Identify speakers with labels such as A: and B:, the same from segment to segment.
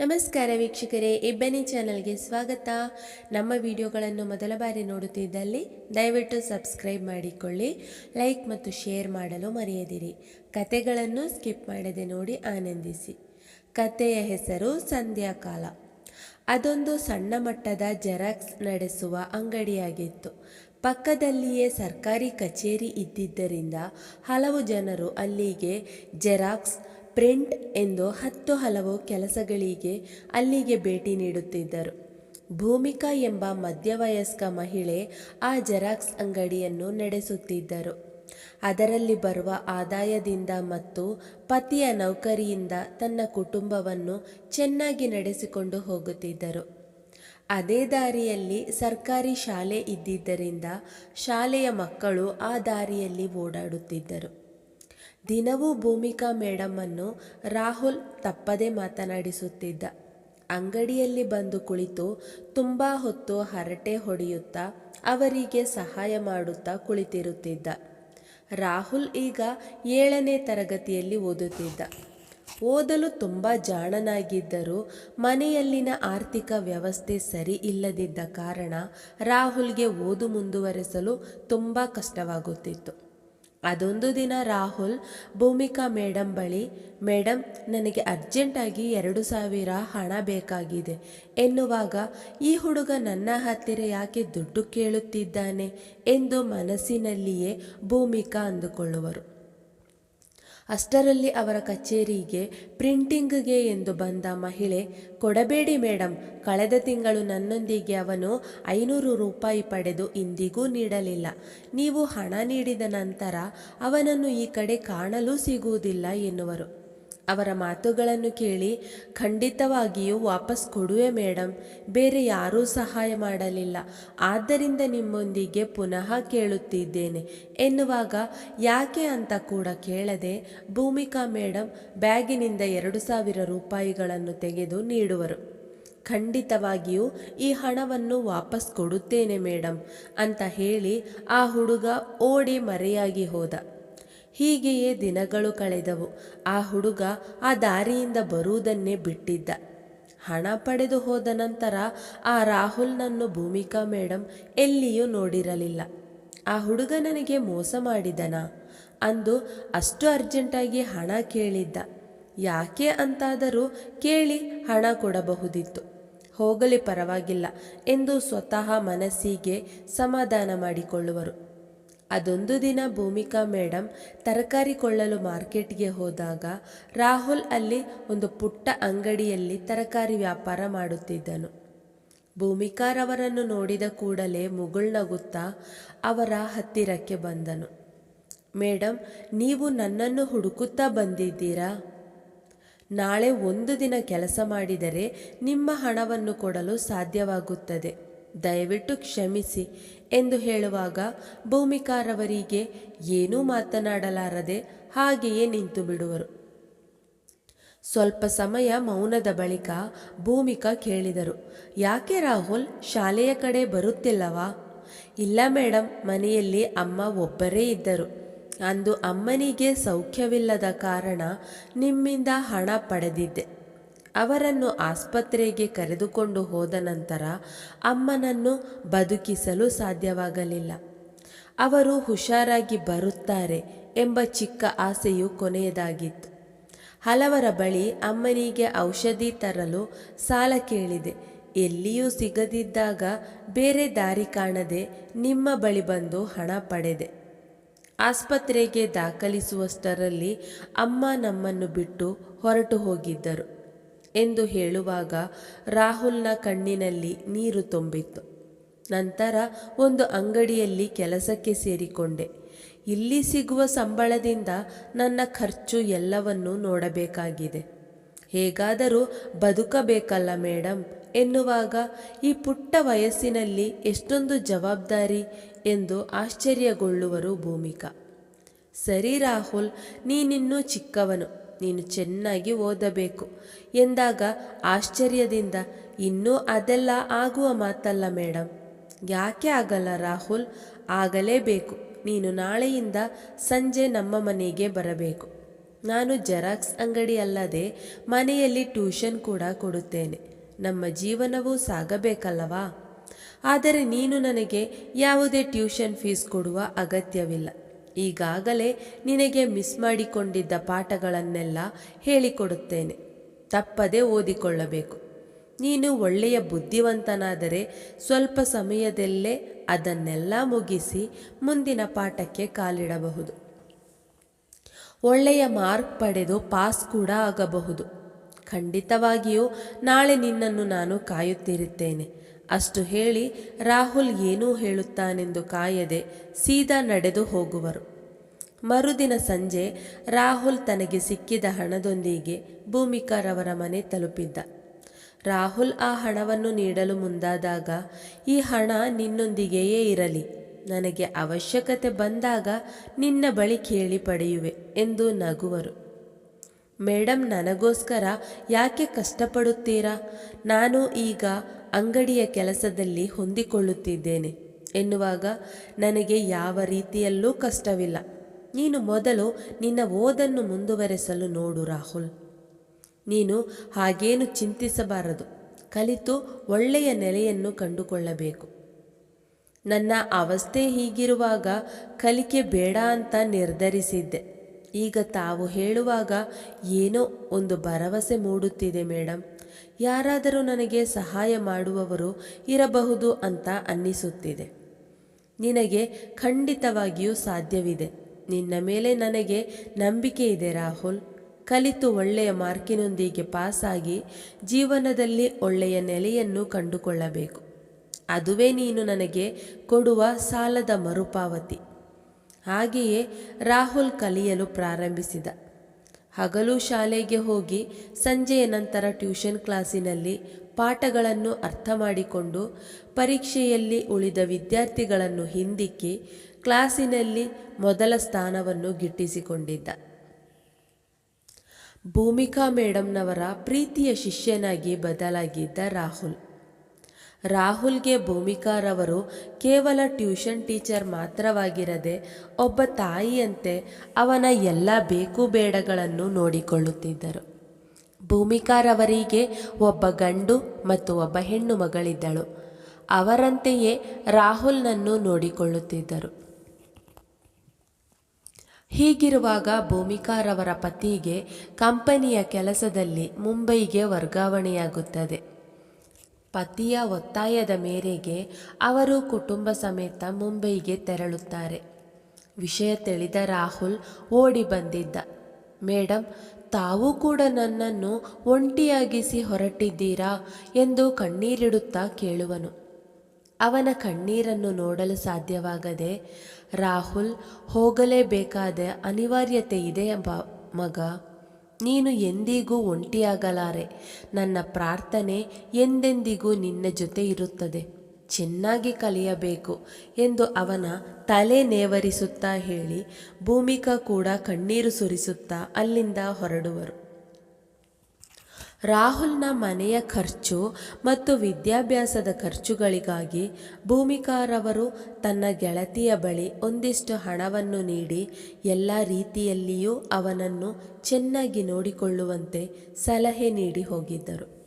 A: ನಮಸ್ಕಾರ ವೀಕ್ಷಕರೇ ಇಬ್ಬನಿ ಚಾನಲ್ಗೆ ಸ್ವಾಗತ. ನಮ್ಮ ವಿಡಿಯೋಗಳನ್ನು ಮೊದಲ ಬಾರಿ ನೋಡುತ್ತಿದ್ದಲ್ಲಿ ದಯವಿಟ್ಟು ಸಬ್ಸ್ಕ್ರೈಬ್ ಮಾಡಿಕೊಳ್ಳಿ, ಲೈಕ್ ಮತ್ತು ಶೇರ್ ಮಾಡಲು ಮರೆಯದಿರಿ. ಕತೆಗಳನ್ನು ಸ್ಕಿಪ್ ಮಾಡದೆ ನೋಡಿ ಆನಂದಿಸಿ. ಕತೆಯ ಹೆಸರು ಸಂಧ್ಯಾಕಾಲ ಅದೊಂದು ಸಣ್ಣ ಮಟ್ಟದ ಜೆರಾಕ್ಸ್ ನಡೆಸುವ ಅಂಗಡಿಯಾಗಿತ್ತು. ಪಕ್ಕದಲ್ಲಿಯೇ ಸರ್ಕಾರಿ ಕಚೇರಿ ಇದ್ದಿದ್ದರಿಂದ ಹಲವು ಜನರು ಅಲ್ಲಿಗೆ ಜೆರಾಕ್ಸ್ ಪ್ರಿಂಟ್ ಎಂದು ಹತ್ತು ಹಲವು ಕೆಲಸಗಳಿಗೆ ಅಲ್ಲಿಗೆ ಭೇಟಿ ನೀಡುತ್ತಿದ್ದರು. ಭೂಮಿಕಾ ಎಂಬ ಮಧ್ಯವಯಸ್ಕ ಮಹಿಳೆ ಆ ಜೆರಾಕ್ಸ್ ಅಂಗಡಿಯನ್ನು ನಡೆಸುತ್ತಿದ್ದರು. ಅದರಲ್ಲಿ ಬರುವ ಆದಾಯದಿಂದ ಮತ್ತು ಪತಿಯ ನೌಕರಿಯಿಂದ ತನ್ನ ಕುಟುಂಬವನ್ನು ಚೆನ್ನಾಗಿ ನಡೆಸಿಕೊಂಡು ಹೋಗುತ್ತಿದ್ದರು. ಅದೇ ದಾರಿಯಲ್ಲಿ ಸರ್ಕಾರಿ ಶಾಲೆ ಇದ್ದಿದ್ದರಿಂದ ಶಾಲೆಯ ಮಕ್ಕಳು ಆ ದಾರಿಯಲ್ಲಿ ಓಡಾಡುತ್ತಿದ್ದರು. ದಿನವೂ ಭೂಮಿಕಾ ಮೇಡಮ್ಮನ್ನು ರಾಹುಲ್ ತಪ್ಪದೆ ಮಾತನಾಡಿಸುತ್ತಿದ್ದ. ಅಂಗಡಿಯಲ್ಲಿ ಬಂದು ಕುಳಿತು ತುಂಬ ಹೊತ್ತು ಹರಟೆ ಹೊಡೆಯುತ್ತಾ ಅವರಿಗೆ ಸಹಾಯ ಮಾಡುತ್ತಾ ಕುಳಿತಿರುತ್ತಿದ್ದ. ರಾಹುಲ್ ಈಗ ಏಳನೇ ತರಗತಿಯಲ್ಲಿ ಓದುತ್ತಿದ್ದ. ಓದಲು ತುಂಬ ಜಾಣನಾಗಿದ್ದರೂ ಮನೆಯಲ್ಲಿನ ಆರ್ಥಿಕ ವ್ಯವಸ್ಥೆ ಸರಿ ಇಲ್ಲದಿದ್ದ ಕಾರಣ ರಾಹುಲ್ಗೆ ಓದು ಮುಂದುವರೆಸಲು ತುಂಬ ಕಷ್ಟವಾಗುತ್ತಿತ್ತು. ಅದೊಂದು ದಿನ ರಾಹುಲ್, ಭೂಮಿಕಾ ಮೇಡಮ್ ಬಳಿ ಮೇಡಮ್ ನನಗೆ ಅರ್ಜೆಂಟಾಗಿ ಎರಡು ಸಾವಿರ ಹಣ ಬೇಕಾಗಿದೆ. ಎನ್ನುವಾಗ, ಈ ಹುಡುಗ ನನ್ನ ಹತ್ತಿರ ಯಾಕೆ ದುಡ್ಡು ಕೇಳುತ್ತಿದ್ದಾನೆ? ಎಂದು ಮನಸ್ಸಿನಲ್ಲಿಯೇ ಭೂಮಿಕಾ ಅಂದುಕೊಳ್ಳುವರು. ಅಷ್ಟರಲ್ಲಿ ಅವರ ಕಚೇರಿಗೆ ಪ್ರಿಂಟಿಂಗ್ಗೆ ಎಂದು ಬಂದ ಮಹಿಳೆ, ಕೊಡಬೇಡಿ ಮೇಡಮ್ ಕಳೆದ ತಿಂಗಳು ನನ್ನೊಂದಿಗೆ ಅವನು ಐನೂರು ರೂಪಾಯಿ ಪಡೆದು ಇಂದಿಗೂ ನೀಡಲಿಲ್ಲ. ನೀವು ಹಣ ನೀಡಿದ ನಂತರ ಅವನನ್ನು ಈ ಕಡೆ ಕಾಣಲು ಸಿಗುವುದಿಲ್ಲ ಎನ್ನುವರು. ಅವರ ಮಾತುಗಳನ್ನು ಕೇಳಿ ಖಂಡಿತವಾಗಿಯೂ ವಾಪಸ್ ಕೊಡುವೆ ಮೇಡಮ್ ಬೇರೆ ಯಾರೂ ಸಹಾಯ ಮಾಡಲಿಲ್ಲ. ಆದ್ದರಿಂದ ನಿಮ್ಮೊಂದಿಗೆ ಪುನಃ ಕೇಳುತ್ತಿದ್ದೇನೆ. ಎನ್ನುವಾಗ ಯಾಕೆ ಅಂತ ಕೂಡ ಕೇಳದೆ ಭೂಮಿಕಾ ಮೇಡಮ್ ಬ್ಯಾಗಿನಿಂದ ಎರಡು ಸಾವಿರ ರೂಪಾಯಿಗಳನ್ನು ತೆಗೆದು ನೀಡುವರು. ಖಂಡಿತವಾಗಿಯೂ ಈ ಹಣವನ್ನು ವಾಪಸ್ ಕೊಡುತ್ತೇನೆ ಮೇಡಮ್ ಅಂತ ಹೇಳಿ ಆ ಹುಡುಗ ಓಡಿ ಮರೆಯಾಗಿ ಹೋದ. ಹೀಗೆಯೇ ದಿನಗಳು ಕಳೆದವು. ಆ ಹುಡುಗ ಆ ದಾರಿಯಿಂದ ಬರುವುದನ್ನೇ ಬಿಟ್ಟಿದ್ದ. ಹಣ ಪಡೆದು ಹೋದ ನಂತರ ಆ ರಾಹುಲ್ನನ್ನು ಭೂಮಿಕಾ ಮೇಡಮ್ ಎಲ್ಲಿಯೂ ನೋಡಿರಲಿಲ್ಲ. ಆ ಹುಡುಗ ನನಗೆ ಮೋಸ ಮಾಡಿದನ? ಅಂದು ಅಷ್ಟು ಅರ್ಜೆಂಟಾಗಿ ಹಣ ಕೇಳಿದ್ದ. ಯಾಕೆ ಅಂತಾದರೂ ಕೇಳಿ ಹಣ ಕೊಡಬಹುದಿತ್ತು. ಹೋಗಲಿ ಪರವಾಗಿಲ್ಲ ಎಂದು ಸ್ವತಃ ಮನಸ್ಸಿಗೆ ಸಮಾಧಾನ ಮಾಡಿಕೊಳ್ಳುವರು. ಅದೊಂದು ದಿನ ಭೂಮಿಕಾ ಮೇಡಮ್ ತರಕಾರಿ ಕೊಳ್ಳಲು ಮಾರ್ಕೆಟ್ಗೆ ಹೋದಾಗ ರಾಹುಲ್ ಅಲ್ಲಿ ಒಂದು ಪುಟ್ಟ ಅಂಗಡಿಯಲ್ಲಿ ತರಕಾರಿ ವ್ಯಾಪಾರ ಮಾಡುತ್ತಿದ್ದನು. ಭೂಮಿಕಾರವರನ್ನು ನೋಡಿದ ಕೂಡಲೇ ಮುಗುಳ್ನಗುತ್ತಾ ಅವರ ಹತ್ತಿರಕ್ಕೆ ಬಂದನು. ಮೇಡಮ್ ನೀವು ನನ್ನನ್ನು ಹುಡುಕುತ್ತಾ ಬಂದಿದ್ದೀರಾ? ನಾಳೆ ಒಂದು ದಿನ ಕೆಲಸ ಮಾಡಿದರೆ ನಿಮ್ಮ ಹಣವನ್ನು ಕೊಡಲು ಸಾಧ್ಯವಾಗುತ್ತದೆ. ದಯವಿಟ್ಟು ಕ್ಷಮಿಸಿ ಎಂದು ಹೇಳುವಾಗ ಭೂಮಿಕಾರವರಿಗೆ ಏನೂ ಮಾತನಾಡಲಾರದೆ ಹಾಗೆಯೇ ನಿಂತು ಬಿಡುವರು. ಸ್ವಲ್ಪ ಸಮಯ ಮೌನದ ಬಳಿಕ ಭೂಮಿಕಾ ಕೇಳಿದರು. ಯಾಕೆ ರಾಹುಲ್? ಶಾಲೆಯ ಕಡೆ ಬರುತ್ತಿಲ್ಲವಾ? ಇಲ್ಲ ಮೇಡಮ್ ಮನೆಯಲ್ಲಿ ಅಮ್ಮ ಒಬ್ಬರೇ ಇದ್ದರು. ಅಂದು ಅಮ್ಮನಿಗೆ ಸೌಖ್ಯವಿಲ್ಲದ ಕಾರಣ ನಿಮ್ಮಿಂದ ಹಣ ಪಡೆದಿದ್ದೆ. ಅವರನ್ನು ಆಸ್ಪತ್ರೆಗೆ ಕರೆದುಕೊಂಡು ಹೋದ ನಂತರ ಅಮ್ಮನನ್ನು ಬದುಕಿಸಲು ಸಾಧ್ಯವಾಗಲಿಲ್ಲ. ಅವರು ಹುಷಾರಾಗಿ ಬರುತ್ತಾರೆ ಎಂಬ ಚಿಕ್ಕ ಆಸೆಯು ಕೊನೆಯದಾಗಿತ್ತು. ಹಲವರ ಬಳಿ ಅಮ್ಮನಿಗೆ ಔಷಧಿ ತರಲು ಸಾಲ ಕೇಳಿದೆ. ಎಲ್ಲಿಯೂ ಸಿಗದಿದ್ದಾಗ ಬೇರೆ ದಾರಿ ಕಾಣದೆ ನಿಮ್ಮ ಬಳಿ ಬಂದು ಹಣ ಪಡೆದೆ. ಆಸ್ಪತ್ರೆಗೆ ದಾಖಲಿಸುವಷ್ಟರಲ್ಲಿ ಅಮ್ಮ ನಮ್ಮನ್ನು ಬಿಟ್ಟು ಹೊರಟು ಹೋಗಿದ್ದರು. ಎಂದು ಹೇಳುವಾಗ ರಾಹುಲ್ನ ಕಣ್ಣಿನಲ್ಲಿ ನೀರು ತುಂಬಿತ್ತು. ನಂತರ ಒಂದು ಅಂಗಡಿಯಲ್ಲಿ ಕೆಲಸಕ್ಕೆ ಸೇರಿಕೊಂಡೆ. ಇಲ್ಲಿ ಸಿಗುವ ಸಂಬಳದಿಂದ ನನ್ನ ಖರ್ಚು ಎಲ್ಲವನ್ನೂ ನೋಡಬೇಕಾಗಿದೆ. ಹೇಗಾದರೂ ಬದುಕಬೇಕಲ್ಲ ಮೇಡಮ್ ಎನ್ನುವಾಗ ಈ ಪುಟ್ಟ ವಯಸ್ಸಿನಲ್ಲಿ ಎಷ್ಟೊಂದು ಜವಾಬ್ದಾರಿ ಎಂದು ಆಶ್ಚರ್ಯಗೊಳ್ಳುವರು ಭೂಮಿಕಾ. ಸರಿ ರಾಹುಲ್, ನೀನಿನ್ನೂ ಚಿಕ್ಕವನು. ನೀನು ಚೆನ್ನಾಗಿ ಓದಬೇಕು. ಎಂದಾಗ ಆಶ್ಚರ್ಯದಿಂದ, ಇನ್ನೂ ಅದೆಲ್ಲ ಆಗುವ ಮಾತಲ್ಲ ಮೇಡಮ್ ಯಾಕೆ ಆಗಲ್ಲ ರಾಹುಲ್? ಆಗಲೇಬೇಕು. ನೀನು ನಾಳೆಯಿಂದ ಸಂಜೆ ನಮ್ಮ ಮನೆಗೆ ಬರಬೇಕು. ನಾನು ಜೆರಾಕ್ಸ್ ಅಂಗಡಿ ಅಲ್ಲದೆ ಮನೆಯಲ್ಲಿ ಟ್ಯೂಷನ್ ಕೂಡ ಕೊಡುತ್ತೇನೆ. ನಮ್ಮ ಜೀವನವೂ ಸಾಗಬೇಕಲ್ಲವಾ? ಆದರೆ ನೀನು ನನಗೆ ಯಾವುದೇ ಟ್ಯೂಷನ್ ಫೀಸ್ ಕೊಡುವ ಅಗತ್ಯವಿಲ್ಲ. ಈಗಾಗಲೇ ನಿನಗೆ ಮಿಸ್ ಮಾಡಿಕೊಂಡಿದ್ದ ಪಾಠಗಳನ್ನೆಲ್ಲ ಹೇಳಿಕೊಡುತ್ತೇನೆ. ತಪ್ಪದೆ ಓದಿಕೊಳ್ಳಬೇಕು. ನೀನು ಒಳ್ಳೆಯ ಬುದ್ಧಿವಂತನಾದರೆ ಸ್ವಲ್ಪ ಸಮಯದಲ್ಲೇ ಅದನ್ನೆಲ್ಲ ಮುಗಿಸಿ ಮುಂದಿನ ಪಾಠಕ್ಕೆ ಕಾಲಿಡಬಹುದು. ಒಳ್ಳೆಯ ಮಾರ್ಕ್ ಪಡೆದು ಪಾಸ್ ಕೂಡ ಆಗಬಹುದು. ಖಂಡಿತವಾಗಿಯೂ ನಾಳೆ ನಿನ್ನನ್ನು ನಾನು ಕಾಯುತ್ತಿರುತ್ತೇನೆ. ಅಷ್ಟು ಹೇಳಿ ರಾಹುಲ್ ಏನೂ ಹೇಳುತ್ತಾನೆಂದು ಕಾಯದೆ ಸೀದಾ ನಡೆದು ಹೋಗುವರು. ಮರುದಿನ ಸಂಜೆ ರಾಹುಲ್ ತನಗೆ ಸಿಕ್ಕಿದ ಹಣದೊಂದಿಗೆ ಭೂಮಿಕಾರವರ ಮನೆ ತಲುಪಿದ್ದ. ರಾಹುಲ್ ಆ ಹಣವನ್ನು ನೀಡಲು ಮುಂದಾದಾಗ, ಈ ಹಣ ನಿನ್ನೊಂದಿಗೆಯೇ ಇರಲಿ. ನನಗೆ ಅವಶ್ಯಕತೆ ಬಂದಾಗ ನಿನ್ನ ಬಳಿ ಕೇಳಿ ಪಡೆಯುವೆ ಎಂದು ನಗುವರು. ಮೇಡಮ್ ನನಗೋಸ್ಕರ ಯಾಕೆ ಕಷ್ಟಪಡುತ್ತೀರಾ? ನಾನು ಈಗ ಅಂಗಡಿಯ ಕೆಲಸದಲ್ಲಿ ಹೊಂದಿಕೊಳ್ಳುತ್ತಿದ್ದೇನೆ. ಎನ್ನುವಾಗ, ನನಗೆ ಯಾವ ರೀತಿಯಲ್ಲೂ ಕಷ್ಟವಿಲ್ಲ. ನೀನು ಮೊದಲು ನಿನ್ನ ಓದನ್ನು ಮುಂದುವರೆಸಲು ನೋಡು ರಾಹುಲ್. ನೀನು ಹಾಗೇನು ಚಿಂತಿಸಬಾರದು. ಕಲಿತು ಒಳ್ಳೆಯ ನೆಲೆಯನ್ನು ಕಂಡುಕೊಳ್ಳಬೇಕು. ನನ್ನ ಅವಸ್ಥೆ ಹೀಗಿರುವಾಗ ಕಲಿಕೆ ಬೇಡ ಅಂತ ನಿರ್ಧರಿಸಿದ್ದೆ. ಈಗ ತಾವು ಹೇಳುವಾಗ ಏನೋ ಒಂದು ಭರವಸೆ ಮೂಡುತ್ತಿದೆ ಮೇಡಮ್ ಯಾರಾದರೂ ನನಗೆ ಸಹಾಯ ಮಾಡುವವರು ಇರಬಹುದು ಅಂತ ಅನ್ನಿಸುತ್ತಿದೆ. ನಿನಗೆ ಖಂಡಿತವಾಗಿಯೂ ಸಾಧ್ಯವಿದೆ. ನಿನ್ನ ಮೇಲೆ ನನಗೆ ನಂಬಿಕೆ ಇದೆ ರಾಹುಲ್. ಕಲಿತು ಒಳ್ಳೆಯ ಮಾರ್ಕಿನೊಂದಿಗೆ ಪಾಸಾಗಿ ಜೀವನದಲ್ಲಿ ಒಳ್ಳೆಯ ನೆಲೆಯನ್ನು ಕಂಡುಕೊಳ್ಳಬೇಕು. ಅದುವೇ ನೀನು ನನಗೆ ಕೊಡುವ ಸಾಲದ ಮರುಪಾವತಿ. ಹಾಗೆಯೇ ರಾಹುಲ್ ಕಲಿಯಲು ಪ್ರಾರಂಭಿಸಿದ. ಹಗಲು ಶಾಲೆಗೆ ಹೋಗಿ ಸಂಜೆಯ ನಂತರ ಟ್ಯೂಷನ್ ಕ್ಲಾಸಿನಲ್ಲಿ ಪಾಠಗಳನ್ನು ಅರ್ಥ ಮಾಡಿಕೊಂಡು ಪರೀಕ್ಷೆಯಲ್ಲಿ ಉಳಿದ ವಿದ್ಯಾರ್ಥಿಗಳನ್ನು ಹಿಂದಿಕ್ಕಿ ಕ್ಲಾಸಿನಲ್ಲಿ ಮೊದಲ ಸ್ಥಾನವನ್ನು ಗಿಟ್ಟಿಸಿಕೊಂಡಿದ್ದ. ಭೂಮಿಕಾ ಮೇಡಮ್ನವರ ಪ್ರೀತಿಯ ಶಿಷ್ಯನಾಗಿ ಬದಲಾಗಿದ್ದ ರಾಹುಲ್. ರಾಹುಲ್ಗೆ ಭೂಮಿಕಾರವರು ಕೇವಲ ಟ್ಯೂಷನ್ ಟೀಚರ್ ಮಾತ್ರವಾಗಿರದೆ ಒಬ್ಬ ತಾಯಿಯಂತೆ ಅವನ ಎಲ್ಲ ಬೇಕು ಬೇಡಗಳನ್ನು ನೋಡಿಕೊಳ್ಳುತ್ತಿದ್ದರು. ಭೂಮಿಕಾರವರಿಗೆ ಒಬ್ಬ ಗಂಡು ಮತ್ತು ಒಬ್ಬ ಹೆಣ್ಣು ಮಗಳಿದ್ದಳು. ಅವರಂತೆಯೇ ರಾಹುಲ್ನನ್ನು ನೋಡಿಕೊಳ್ಳುತ್ತಿದ್ದರು. ಹೀಗಿರುವಾಗ ಭೂಮಿಕಾರವರ ಪತಿಗೆ ಕಂಪನಿಯ ಕೆಲಸದಲ್ಲಿ ಮುಂಬೈಗೆ ವರ್ಗಾವಣೆಯಾಗುತ್ತದೆ. ಪತಿಯ ಒತ್ತಾಯದ ಮೇರೆಗೆ ಅವರು ಕುಟುಂಬ ಸಮೇತ ಮುಂಬೈಗೆ ತೆರಳುತ್ತಾರೆ. ವಿಷಯ ತಿಳಿದ ರಾಹುಲ್ ಓಡಿ ಬಂದಿದ್ದ. ಮೇಡಮ್ ತಾವು ಕೂಡ ನನ್ನನ್ನು ಒಂಟಿಯಾಗಿಸಿ ಹೊರಟಿದ್ದೀರಾ? ಎಂದು ಕಣ್ಣೀರಿಡುತ್ತಾ ಕೇಳುವನು. ಅವನ ಕಣ್ಣೀರನ್ನು ನೋಡಲು ಸಾಧ್ಯವಾಗದೆ, ರಾಹುಲ್, ಹೋಗಲೇಬೇಕಾದ ಅನಿವಾರ್ಯತೆ ಇದೆ ಎಂಬ ಮಗ ನೀನು ಎಂದಿಗೂ ಒಂಟಿಯಾಗಲಾರೆ. ನನ್ನ ಪ್ರಾರ್ಥನೆ ಎಂದೆಂದಿಗೂ ನಿನ್ನ ಜೊತೆ ಇರುತ್ತದೆ. ಚೆನ್ನಾಗಿ ಕಲಿಯಬೇಕು ಎಂದು ಅವನ ತಲೆ ನೇವರಿಸುತ್ತಾ ಹೇಳಿ ಭೂಮಿಕಾ ಕೂಡ ಕಣ್ಣೀರು ಸುರಿಸುತ್ತಾ ಅಲ್ಲಿಂದ ಹೊರಡುವರು. ರಾಹುಲ್ನ ಮನೆಯ ಖರ್ಚು ಮತ್ತು ವಿದ್ಯಾಭ್ಯಾಸದ ಖರ್ಚುಗಳಿಗಾಗಿ ಭೂಮಿಕಾರವರು ತನ್ನ ಗೆಳತಿಯ ಬಳಿ ಒಂದಿಷ್ಟು ಹಣವನ್ನು ನೀಡಿ ಎಲ್ಲ ರೀತಿಯಲ್ಲಿಯೂ ಅವನನ್ನು ಚೆನ್ನಾಗಿ ನೋಡಿಕೊಳ್ಳುವಂತೆ ಸಲಹೆ ನೀಡಿ ಹೋಗಿದ್ದರು.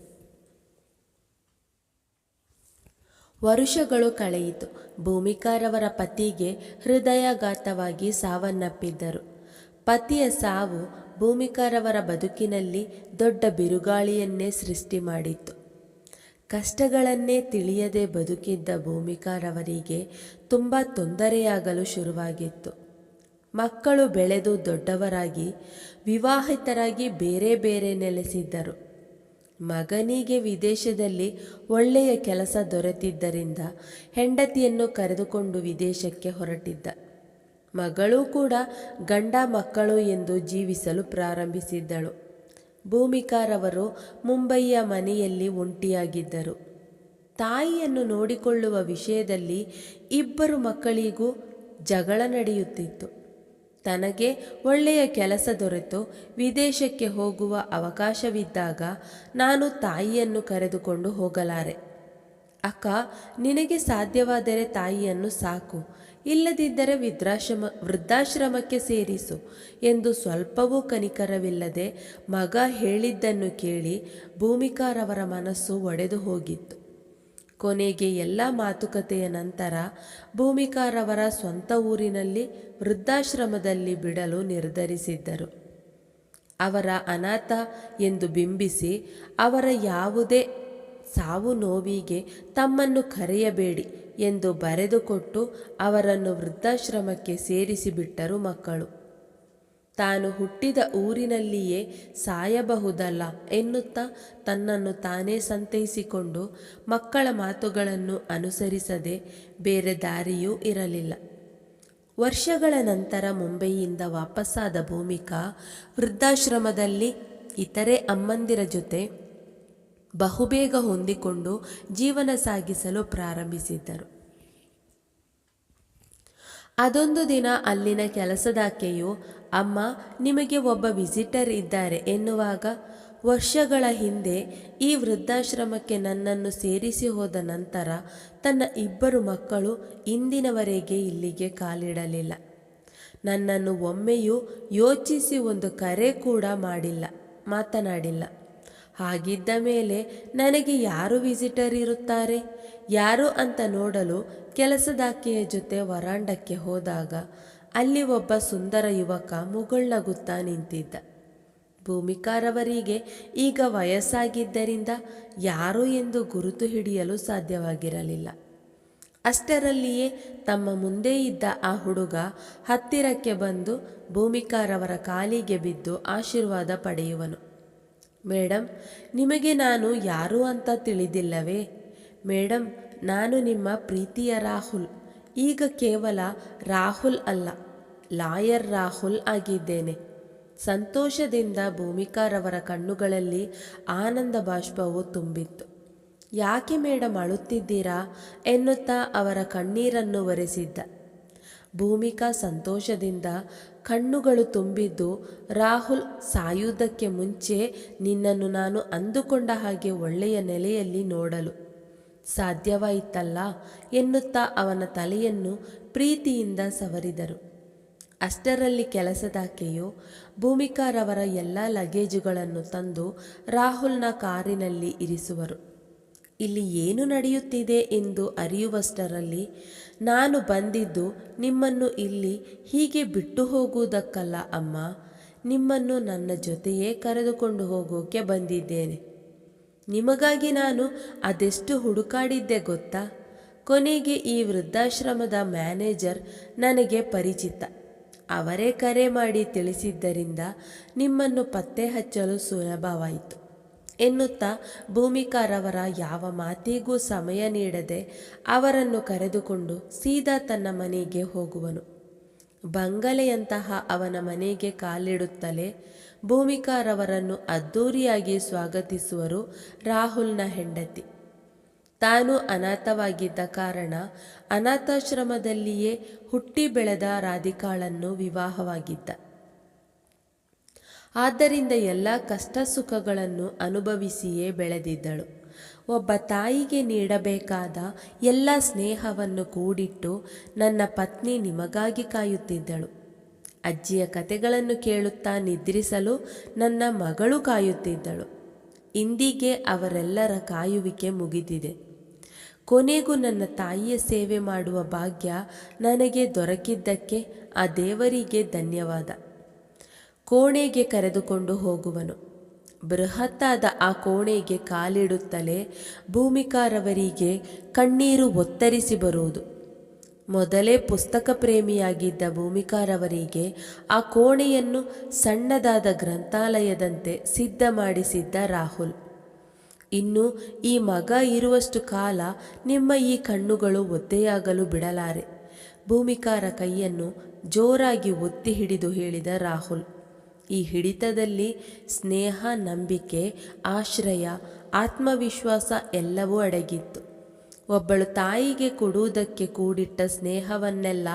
A: ವರುಷಗಳು ಕಳೆಯಿತು. ಭೂಮಿಕಾರವರ ಪತಿಗೆ ಹೃದಯಾಘಾತವಾಗಿ ಸಾವನ್ನಪ್ಪಿದ್ದರು. ಪತಿಯ ಸಾವು ಭೂಮಿಕಾರವರ ಬದುಕಿನಲ್ಲಿ ದೊಡ್ಡ ಬಿರುಗಾಳಿಯನ್ನೇ ಸೃಷ್ಟಿ ಮಾಡಿತ್ತು. ಕಷ್ಟಗಳನ್ನೇ ತಿಳಿಯದೆ ಬದುಕಿದ್ದ ಭೂಮಿಕಾರವರಿಗೆ ತುಂಬ ತೊಂದರೆಯಾಗಲು ಶುರುವಾಗಿತ್ತು. ಮಕ್ಕಳು ಬೆಳೆದು ದೊಡ್ಡವರಾಗಿ, ವಿವಾಹಿತರಾಗಿ ಬೇರೆ ಬೇರೆ ನೆಲೆಸಿದ್ದರು. ಮಗನಿಗೆ ವಿದೇಶದಲ್ಲಿ ಒಳ್ಳೆಯ ಕೆಲಸ ದೊರೆತಿದ್ದರಿಂದ ಹೆಂಡತಿಯನ್ನು ಕರೆದುಕೊಂಡು ವಿದೇಶಕ್ಕೆ ಹೊರಟಿದ್ದ. ಮಗಳೂ ಕೂಡ ಗಂಡ ಮಕ್ಕಳು ಎಂದು ಜೀವಿಸಲು ಪ್ರಾರಂಭಿಸಿದ್ದಳು. ಭೂಮಿಕಾರವರು ಮುಂಬಯಿಯ ಮನೆಯಲ್ಲಿ ಒಂಟಿಯಾಗಿದ್ದರು. ತಾಯಿಯನ್ನು ನೋಡಿಕೊಳ್ಳುವ ವಿಷಯದಲ್ಲಿ ಇಬ್ಬರು ಮಕ್ಕಳಿಗೂ ಜಗಳ ನಡೆಯುತ್ತಿತ್ತು. ತನಗೆ ಒಳ್ಳೆಯ ಕೆಲಸ ದೊರೆತು, ವಿದೇಶಕ್ಕೆ ಹೋಗುವ ಅವಕಾಶವಿದ್ದಾಗ ನಾನು ತಾಯಿಯನ್ನು ಕರೆದುಕೊಂಡು ಹೋಗಲಾರೆ. ಅಕ್ಕ, ನಿನಗೆ ಸಾಧ್ಯವಾದರೆ ತಾಯಿಯನ್ನು ಸಾಕು. ಇಲ್ಲದಿದ್ದರೆ ವೃದ್ಧಾಶ್ರಮ, ವೃದ್ಧಾಶ್ರಮಕ್ಕೆ ಸೇರಿಸು ಎಂದು ಸ್ವಲ್ಪವೂ ಕನಿಕರವಿಲ್ಲದೆ ಮಗ ಹೇಳಿದ್ದನ್ನು ಕೇಳಿ ಭೂಮಿಕಾರವರ ಮನಸ್ಸು ಒಡೆದು ಹೋಗಿತ್ತು. ಕೊನೆಗೆ ಎಲ್ಲ ಮಾತುಕತೆಯ ನಂತರ ಭೂಮಿಕಾರವರ ಸ್ವಂತ ಊರಿನಲ್ಲಿ ವೃದ್ಧಾಶ್ರಮದಲ್ಲಿ ಬಿಡಲು ನಿರ್ಧರಿಸಿದ್ದರು. ಅವರ ಅನಾಥ ಎಂದು ಬಿಂಬಿಸಿ ಅವರ ಯಾವುದೇ ಸಾವು ನೋವಿಗೆ ತಮ್ಮನ್ನು ಕರೆಯಬೇಡಿ ಎಂದು ಬರೆದುಕೊಟ್ಟು ಅವರನ್ನು ವೃದ್ಧಾಶ್ರಮಕ್ಕೆ ಸೇರಿಸಿಬಿಟ್ಟರು ಮಕ್ಕಳು. ತಾನು ಹುಟ್ಟಿದ ಊರಿನಲ್ಲಿಯೇ ಸಾಯಬಹುದಲ್ಲ ಎನ್ನುತ್ತಾ ತನ್ನನ್ನು ತಾನೇ ಸಂತೈಸಿಕೊಂಡು ಮಕ್ಕಳ ಮಾತುಗಳನ್ನು ಅನುಸರಿಸದೆ ಬೇರೆ ದಾರಿಯೂ ಇರಲಿಲ್ಲ. ವರ್ಷಗಳ ನಂತರ ಮುಂಬೈಯಿಂದ ವಾಪಸ್ಸಾದ ಭೂಮಿಕಾ ವೃದ್ಧಾಶ್ರಮದಲ್ಲಿ ಇತರೆ ಅಮ್ಮಂದಿರ ಜೊತೆ ಬಹುಬೇಗ ಹೊಂದಿಕೊಂಡು ಜೀವನ ಸಾಗಿಸಲು ಪ್ರಾರಂಭಿಸಿದ್ದರು. ಅದೊಂದು ದಿನ ಅಲ್ಲಿನ ಕೆಲಸದಾಕೆಯು, ಅಮ್ಮ, ನಿಮಗೆ ಒಬ್ಬ ವಿಸಿಟರ್ ಇದ್ದಾರೆ ಎನ್ನುವಾಗ ವರ್ಷಗಳ ಹಿಂದೆ ಈ ವೃದ್ಧಾಶ್ರಮಕ್ಕೆ ನನ್ನನ್ನು ಸೇರಿಸಿ ಹೋದ ನಂತರ ತನ್ನ ಇಬ್ಬರು ಮಕ್ಕಳು ಇಂದಿನವರೆಗೆ ಇಲ್ಲಿಗೆ ಕಾಲಿಡಲಿಲ್ಲ. ನನ್ನನ್ನು ಒಮ್ಮೆಯೂ ಯೋಚಿಸಿ ಒಂದು ಕರೆ ಕೂಡ ಮಾಡಿಲ್ಲ, ಮಾತನಾಡಿಲ್ಲ. ಹಾಗಿದ್ದ ಮೇಲೆ ನನಗೆ ಯಾರು ವಿಸಿಟರ್ ಇರುತ್ತಾರೆ? ಯಾರು ಅಂತ ನೋಡಲು ಕೆಲಸದಾಕೆಯ ಜೊತೆ ವರಾಂಡಕ್ಕೆ ಹೋದಾಗ ಅಲ್ಲಿ ಒಬ್ಬ ಸುಂದರ ಯುವಕ ಮುಗುಳ್ನಗುತ್ತಾ ನಿಂತಿದ್ದ. ಭೂಮಿಕಾರವರಿಗೆ ಈಗ ವಯಸ್ಸಾಗಿದ್ದರಿಂದ ಯಾರು ಎಂದು ಗುರುತು ಹಿಡಿಯಲು ಸಾಧ್ಯವಾಗಿರಲಿಲ್ಲ. ಅಷ್ಟರಲ್ಲಿಯೇ ತಮ್ಮ ಮುಂದೆ ಇದ್ದ ಆ ಹುಡುಗ ಹತ್ತಿರಕ್ಕೆ ಬಂದು ಭೂಮಿಕಾರವರ ಕಾಲಿಗೆ ಬಿದ್ದು ಆಶೀರ್ವಾದ ಪಡೆಯುವನು. ಮೇಡಮ್ ನಿಮಗೆ ನಾನು ಯಾರು ಅಂತ ತಿಳಿದಿಲ್ಲವೇ? ಮೇಡಮ್ ನಾನು ನಿಮ್ಮ ಪ್ರೀತಿಯ ರಾಹುಲ್. ಈಗ ಕೇವಲ ರಾಹುಲ್ ಅಲ್ಲ, ಲಾಯರ್ ರಾಹುಲ್ ಆಗಿದ್ದೇನೆ. ಸಂತೋಷದಿಂದ ಭೂಮಿಕಾರವರ ಕಣ್ಣುಗಳಲ್ಲಿ ಆನಂದ ಬಾಷ್ಪವು ತುಂಬಿತ್ತು. ಯಾಕೆ ಮೇಡಮ್ ಅಳುತ್ತಿದ್ದೀರಾ? ಎನ್ನುತ್ತಾ ಅವರ ಕಣ್ಣೀರನ್ನು ಒರೆಸಿದ್ದ. ಭೂಮಿಕಾ ಸಂತೋಷದಿಂದ ಕಣ್ಣುಗಳು ತುಂಬಿದ್ದು, ರಾಹುಲ್ ಸಾಯುವುದಕ್ಕೆ ಮುಂಚೆ ನಿನ್ನನ್ನು ನಾನು ಅಂದುಕೊಂಡ ಹಾಗೆ ಒಳ್ಳೆಯ ನೆಲೆಯಲ್ಲಿ ನೋಡಲು ಸಾಧ್ಯವಾಯಿತಲ್ಲ ಎನ್ನುತ್ತಾ ಅವನ ತಲೆಯನ್ನು ಪ್ರೀತಿಯಿಂದ ಸವರಿದರು. ಅಷ್ಟರಲ್ಲಿ ಕೆಲಸದಾಕೆಯು ಭೂಮಿಕಾರವರ ಎಲ್ಲ ಲಗೇಜುಗಳನ್ನು ತಂದು ರಾಹುಲ್ನ ಕಾರಿನಲ್ಲಿ ಇರಿಸುವರು. ಇಲ್ಲಿ ಏನು ನಡೆಯುತ್ತಿದೆ ಎಂದು ಅರಿಯುವಷ್ಟರಲ್ಲಿ ನಾನು ಬಂದಿದ್ದು ನಿಮ್ಮನ್ನು ಇಲ್ಲಿ ಹೀಗೆ ಬಿಟ್ಟು ಹೋಗುವುದಕ್ಕಲ್ಲ ಅಮ್ಮ. ನಿಮ್ಮನ್ನು ನನ್ನ ಜೊತೆಯೇ ಕರೆದುಕೊಂಡು ಹೋಗೋಕೆ ಬಂದಿದ್ದೇನೆ. ನಿಮಗಾಗಿ ನಾನು ಅದೆಷ್ಟು ಹುಡುಕಾಡಿದ್ದೆ ಗೊತ್ತಾ? ಕೊನೆಗೆ ಈ ವೃದ್ಧಾಶ್ರಮದ ಮ್ಯಾನೇಜರ್ ನನಗೆ ಪರಿಚಿತ. ಅವರೇ ಕರೆ ಮಾಡಿ ತಿಳಿಸಿದ್ದರಿಂದ ನಿಮ್ಮನ್ನು ಪತ್ತೆ ಹಚ್ಚಲು ಸುಲಭವಾಯಿತು. ಎನ್ನುತ್ತಾ ಭೂಮಿಕಾರವರ ಯಾವ ಮಾತಿಗೂ ಸಮಯ ನೀಡದೆ ಅವರನ್ನು ಕರೆದುಕೊಂಡು ಸೀದಾ ತನ್ನ ಮನೆಗೆ ಹೋಗುವನು. ಬಂಗಲೆಯಂತಹ ಅವನ ಮನೆಗೆ ಕಾಲಿಡುತ್ತಲೇ ಭೂಮಿಕಾರವರನ್ನು ಅದ್ದೂರಿಯಾಗಿ ಸ್ವಾಗತಿಸುವರು ರಾಹುಲ್ನ ಹೆಂಡತಿ. ತಾನು ಅನಾಥವಾಗಿದ್ದ ಕಾರಣ ಅನಾಥಾಶ್ರಮದಲ್ಲಿಯೇ ಹುಟ್ಟಿ ಬೆಳೆದ ರಾಧಿಕಾಳನ್ನು ವಿವಾಹವಾಗಿದ್ದ. ಆದ್ದರಿಂದ ಎಲ್ಲ ಕಷ್ಟ ಸುಖಗಳನ್ನು ಅನುಭವಿಸಿಯೇ ಬೆಳೆದಿದ್ದಳು. ಒಬ್ಬ ತಾಯಿಗೆ ನೀಡಬೇಕಾದ ಎಲ್ಲ ಸ್ನೇಹವನ್ನು ಕೂಡಿಟ್ಟು ನನ್ನ ಪತ್ನಿ ನಿಮಗಾಗಿ ಕಾಯುತ್ತಿದ್ದಳು. ಅಜ್ಜಿಯ ಕತೆಗಳನ್ನು ಕೇಳುತ್ತಾ ನಿದ್ರಿಸಲು ನನ್ನ ಮಗಳು ಕಾಯುತ್ತಿದ್ದಳು. ಇಂದಿಗೆ ಅವರೆಲ್ಲರ ಕಾಯುವಿಕೆ ಮುಗಿದಿದೆ. ಕೊನೆಗೂ ನನ್ನ ತಾಯಿಯ ಸೇವೆ ಮಾಡುವ ಭಾಗ್ಯ ನನಗೆ ದೊರಕಿದ್ದಕ್ಕೆ ಆ ದೇವರಿಗೆ ಧನ್ಯವಾದ. ಕೋಣೆಗೆ ಕರೆದುಕೊಂಡು ಹೋಗುವನು. ಬೃಹತ್ತಾದ ಆ ಕೋಣೆಗೆ ಕಾಲಿಡುತ್ತಲೇ ಭೂಮಿಕಾರವರಿಗೆ ಕಣ್ಣೀರು ಒತ್ತರಿಸಿ ಬರುವುದು. ಮೊದಲೇ ಪುಸ್ತಕ ಪ್ರೇಮಿಯಾಗಿದ್ದ ಭೂಮಿಕಾರವರಿಗೆ ಆ ಕೋಣೆಯನ್ನು ಸಣ್ಣದಾದ ಗ್ರಂಥಾಲಯದಂತೆ ಸಿದ್ಧ ಮಾಡಿಸಿದ್ದ ರಾಹುಲ್. ಇನ್ನು ಈ ಮಗ ಇರುವಷ್ಟು ಕಾಲ ನಿಮ್ಮ ಈ ಕಣ್ಣುಗಳು ಒದ್ದೆಯಾಗಲು ಬಿಡಲಾರೆ. ಭೂಮಿಕಾರ ಕೈಯನ್ನು ಜೋರಾಗಿ ಒತ್ತಿ ಹಿಡಿದು ಹೇಳಿದ ರಾಹುಲ್. ಈ ಹಿಡಿತದಲ್ಲಿ ಸ್ನೇಹ, ನಂಬಿಕೆ, ಆಶ್ರಯ, ಆತ್ಮವಿಶ್ವಾಸ ಎಲ್ಲವೂ ಅಡಗಿತ್ತು. ಒಬ್ಬಳು ತಾಯಿಗೆ ಕೊಡುವುದಕ್ಕೆ ಕೂಡಿಟ್ಟ ಸ್ನೇಹವನ್ನೆಲ್ಲ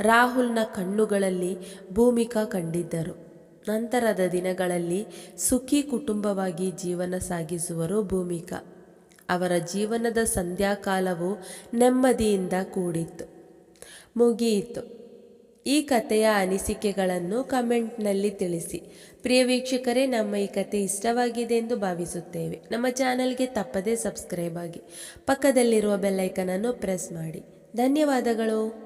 A: ರಾಹುಲ್ನ ಕಣ್ಣುಗಳಲ್ಲಿ ಭೂಮಿಕಾ ಕಂಡಿದ್ದರು. ನಂತರದ ದಿನಗಳಲ್ಲಿ ಸುಖಿ ಕುಟುಂಬವಾಗಿ ಜೀವನ ಸಾಗಿಸುವರು ಭೂಮಿಕಾ. ಅವರ ಜೀವನದ ಸಂಧ್ಯಾಕಾಲವು ನೆಮ್ಮದಿಯಿಂದ ಕೂಡಿತ್ತು. ಮುಗಿಯಿತು. ಈ ಕಥೆಯ ಅನಿಸಿಕೆಗಳನ್ನು ಕಮೆಂಟ್ನಲ್ಲಿ ತಿಳಿಸಿ. ಪ್ರಿಯ ವೀಕ್ಷಕರೇ, ನಮ್ಮ ಈ ಕತೆ ಇಷ್ಟವಾಗಿದೆ ಎಂದು ಭಾವಿಸುತ್ತೇವೆ. ನಮ್ಮ ಚಾನಲ್ಗೆ ತಪ್ಪದೇ ಸಬ್ಸ್ಕ್ರೈಬ್ ಆಗಿ. ಪಕ್ಕದಲ್ಲಿರುವ ಬೆಲ್ಲೈಕನನ್ನು ಪ್ರೆಸ್ ಮಾಡಿ. ಧನ್ಯವಾದಗಳು.